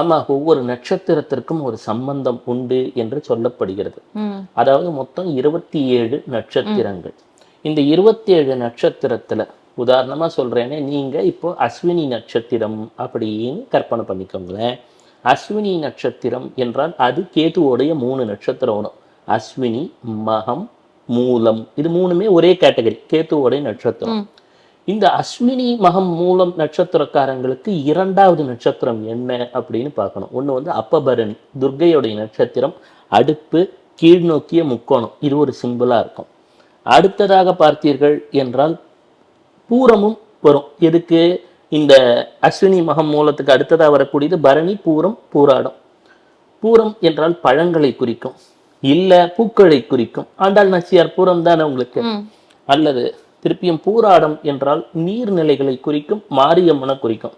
ஆமா ஒவ்வொரு நட்சத்திரத்திற்கும் ஒரு சம்பந்தம் உண்டு என்று சொல்லப்படுகிறது. அதாவது மொத்தம் இருபத்தி ஏழு நட்சத்திரங்கள். இந்த இருபத்தி ஏழு நட்சத்திரத்துல உதாரணமா சொல்றேனே நீங்க இப்போ அஸ்வினி நட்சத்திரம் அப்படின்னு கற்பனை பண்ணிக்கோங்களேன். அஸ்வினி நட்சத்திரம் என்றால் அது கேதுவோடைய மூணு நட்சத்திரம் வரும். அஸ்வினி மகம் மூலம். இது மூணுமே ஒரே கேட்டகரி கேத்துவோடைய நட்சத்திரம். இந்த அஸ்வினி மகம் மூலம் நட்சத்திரக்காரங்களுக்கு இரண்டாவது நட்சத்திரம் என்ன அப்படின்னு பார்க்கணும். ஒண்ணு வந்து அப்பபரணி துர்க்கையோடைய நட்சத்திரம் அடுப்பு கீழ்நோக்கிய முக்கோணம். இது ஒரு சிம்பிளா இருக்கும். அடுத்ததாக பார்த்தீர்கள் என்றால் பூரமும் வரும். எதுக்கு? இந்த அஸ்வினி மகம் மூலத்துக்கு அடுத்ததாக வரக்கூடியது பரணி பூரம் பூராடம். பூரம் என்றால் பழங்களை குறிக்கும். இல்ல பூக்களை குறிக்கும். ஆண்டாள் நச்சியார் பூரம் தானே உங்களுக்கு? அல்லது திருப்பியும் பூராடம் என்றால் நீர்நிலைகளை குறிக்கும் மாரியம்மனை குறிக்கும்.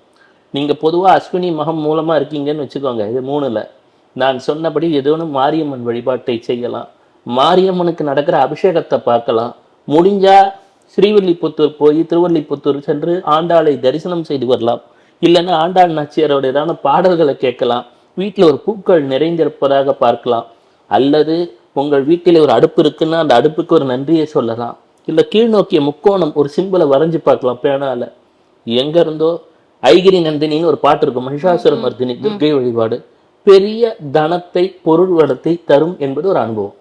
நீங்கள் பொதுவாக அஸ்வினி மகம் மூலமாக இருக்கீங்கன்னு வச்சுக்கோங்க இது மூணில். நான் சொன்னபடி ஏதோனும் மாரியம்மன் வழிபாட்டை செய்யலாம். மாரியம்மனுக்கு நடக்கிற அபிஷேகத்தை பார்க்கலாம். முடிஞ்சால் ஸ்ரீவில்லிபுத்தூர் போய் திருவல்லிபுத்தூர் சென்று ஆண்டாளை தரிசனம் செய்து வரலாம். இல்லைன்னா ஆண்டாள் நாச்சியாரோடையதான பாடல்களை கேட்கலாம். வீட்டில் ஒரு பூக்கள் நிறைந்திருப்பதாக பார்க்கலாம். அல்லது உங்கள் வீட்டில் ஒரு அடுப்பு இருக்குன்னா அந்த அடுப்புக்கு ஒரு நன்றியை சொல்லலாம். இல்லை கீழ்நோக்கிய முக்கோணம் ஒரு சிம்பிளை வரைஞ்சு பார்க்கலாம் பேனால. எங்க இருந்தோ? ஐகிரி நந்தினின்னு ஒரு பாட்டு இருக்கும் மகிஷாசுர மர்தினி துர்க்கை வழிபாடு. பெரிய தனத்தை பொருள் வளத்தை தரும் என்பது ஒரு அனுபவம்.